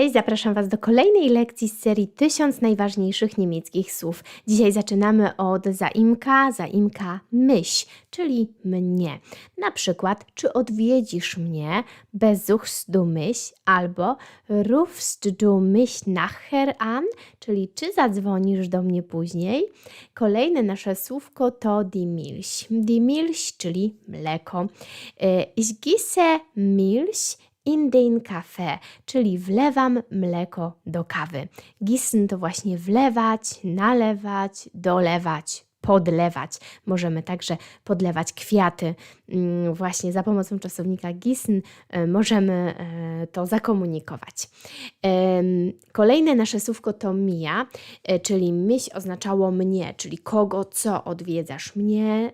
Cześć, zapraszam Was do kolejnej lekcji z serii 1000 najważniejszych niemieckich słów. Dzisiaj zaczynamy od zaimka, zaimka myś, czyli mnie. Na przykład, czy odwiedzisz mnie, besuchst du mich, albo rufst du mich nachher an, czyli czy zadzwonisz do mnie później. Kolejne nasze słówko to die Milch. Die Milch, czyli mleko. Ich gieße Milch in Kaffee, czyli wlewam mleko do kawy. Gießen to właśnie wlewać, nalewać, dolewać, podlewać. Możemy także podlewać kwiaty. Mm, Właśnie za pomocą czasownika gießen e, możemy e, to zakomunikować. Kolejne nasze słówko to mia, e, czyli myśl oznaczało mnie, czyli kogo, co odwiedzasz mnie,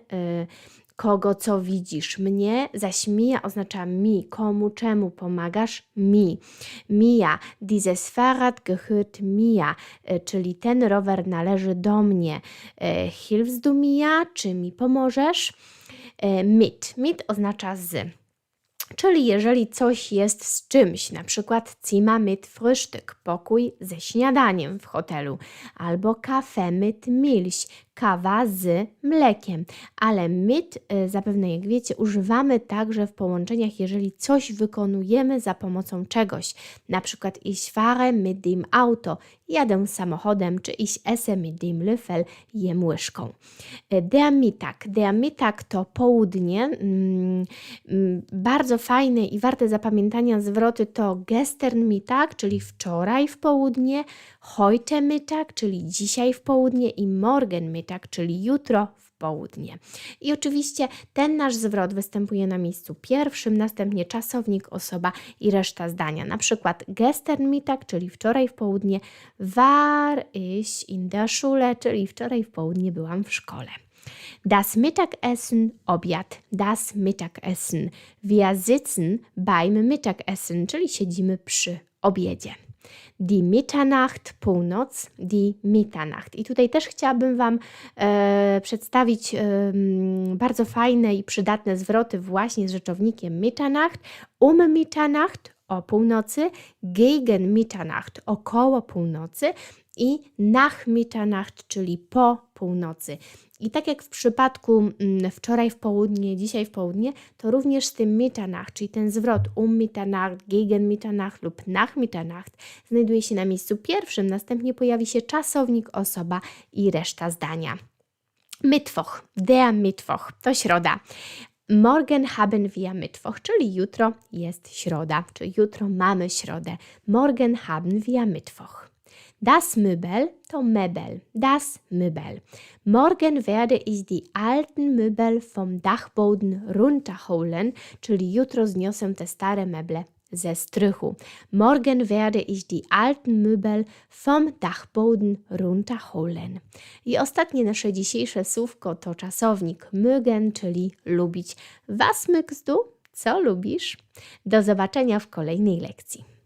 kogo, co widzisz mnie, zaś mia oznacza mi, komu, czemu pomagasz mi. Mia, dieses Fahrrad gehört mir, e, czyli ten rower należy do mnie. E, Hilfst du mir, czy mi pomożesz? E, Mit, mit oznacza z. Czyli jeżeli coś jest z czymś, na przykład Zimmer mit Frühstück, pokój ze śniadaniem w hotelu, albo Kaffee mit Milch, kawa z mlekiem. Ale mit, y, zapewne jak wiecie, używamy także w połączeniach, jeżeli coś wykonujemy za pomocą czegoś. Na przykład ich fahre mit dem Auto, jadę samochodem, czy ich esse mit dem Löffel, jem łyżką. Y, Der Mittag. Der Mittag to południe. Mm, mm, Bardzo fajne i warte zapamiętania zwroty to gestern Mittag, czyli wczoraj w południe, heute Mittag, czyli dzisiaj w południe i morgen Mittag, czyli jutro w południe. I oczywiście ten nasz zwrot występuje na miejscu pierwszym, następnie czasownik, osoba i reszta zdania. Na przykład gestern Mittag, czyli wczoraj w południe, war ich in der Schule, czyli wczoraj w południe byłam w szkole. Das Mittagessen, obiad, das Mittagessen. Wir sitzen beim Mittagessen, czyli siedzimy przy obiedzie. Die Mitternacht, północ, die Mitternacht. I tutaj też chciałabym Wam e, przedstawić e, bardzo fajne i przydatne zwroty właśnie z rzeczownikiem Mitternacht. Um Mitternacht, o północy, gegen Mitternacht, około północy i nach Mitternacht, czyli po północy. I tak jak w przypadku mm, wczoraj w południe, dzisiaj w południe, to również z tym Mitternacht, czyli ten zwrot um Mitternacht, gegen Mitternacht lub nach Mitternacht znajduje się na miejscu pierwszym, następnie pojawi się czasownik, osoba i reszta zdania. Mittwoch, der Mittwoch, to środa. Morgen haben wir Mittwoch, czyli jutro jest środa, czyli jutro mamy środę. Morgen haben wir Mittwoch. Das Möbel to Mebel, das Möbel. Morgen werde ich die alten Möbel vom Dachboden runterholen, czyli jutro zniosę te stare meble ze strychu. Morgen werde ich die alten Möbel vom Dachboden runterholen. I ostatnie nasze dzisiejsze słówko to czasownik mögen, czyli lubić. Was mögst du? Co lubisz? Do zobaczenia w kolejnej lekcji.